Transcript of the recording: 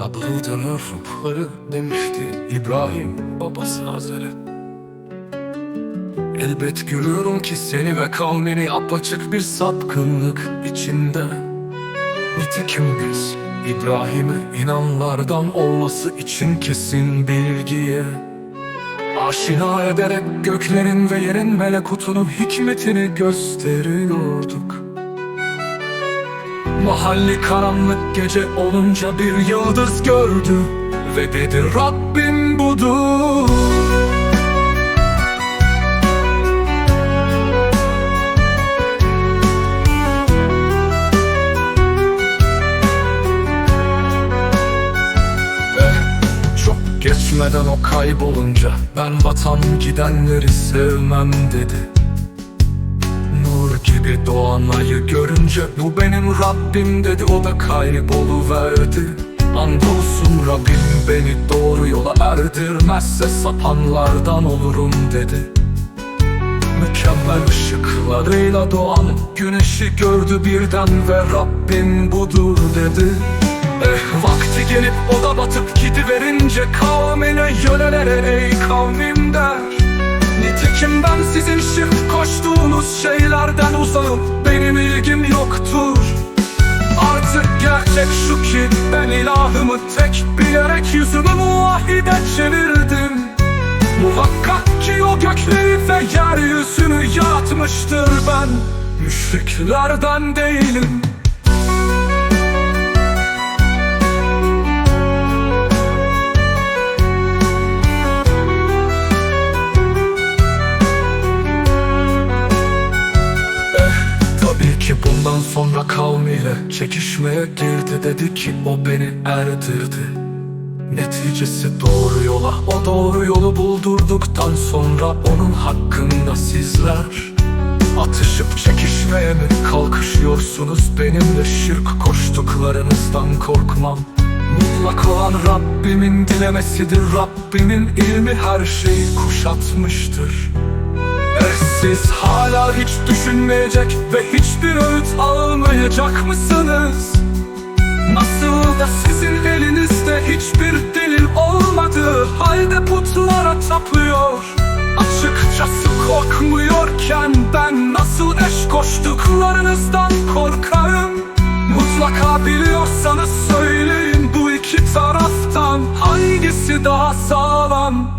Abludanın ruhları demişti İbrahim babası Hazar'a Elbet görüyorum ki seni ve kavmini apaçık bir sapkınlık içinde. Nitekim biz İbrahim'e inanlardan olması için kesin bilgiye. Aşina ederek göklerin ve yerin melekutunun hikmetini gösteriyorduk Mahalli karanlık gece olunca bir yıldız gördü Ve dedi Rabbim budur. Çok geçmeden o kaybolunca Ben vatan gidenleri sevmem dedi Nur gibi doğan ayı görünce Bu benim Rabbim dedi. O da kayboluverdi. Andolsun Rabbim beni doğru yola erdirmezse Sapanlardan olurum dedi. Mükemmel ışıklarıyla doğan güneşi gördü birden ve Rabbim budur dedi. Eh vakti gelip o da batıp gidiverince kavmine yönelere ey kavmim der. Nitekim ben sizin şirk koştuğunuz şeylerden uzağım. Benim ilgim yoktur. Artık gerçek şu ki ben ilahımı tek bilerek yüzümü muvahhide çevirdim. Muhakkak ki o gökleri ve yeryüzünü yaratmıştır ben. Müşriklerden değilim kavmiyle çekişmeye girdi. Dedi ki o beni erdirdi. Neticesi doğru yola o doğru yolu buldurduktan sonra onun hakkında sizler Atışıp çekişmeye mi kalkışıyorsunuz? Benimle şirk koştuklarınızdan korkmam. Mutlak olan Rabbimin dilemesidir. Rabbimin ilmi her şeyi kuşatmıştır Siz hala hiç düşünmeyecek ve hiçbir öğüt almayacak mısınız? Nasıl da sizin elinizde hiçbir delil olmadığı halde putlara tapıyor Açıkçası korkmuyorken ben nasıl eş koştuklarınızdan korkarım? Mutlaka biliyorsanız söyleyin bu iki taraftan. Hangisi daha sağlam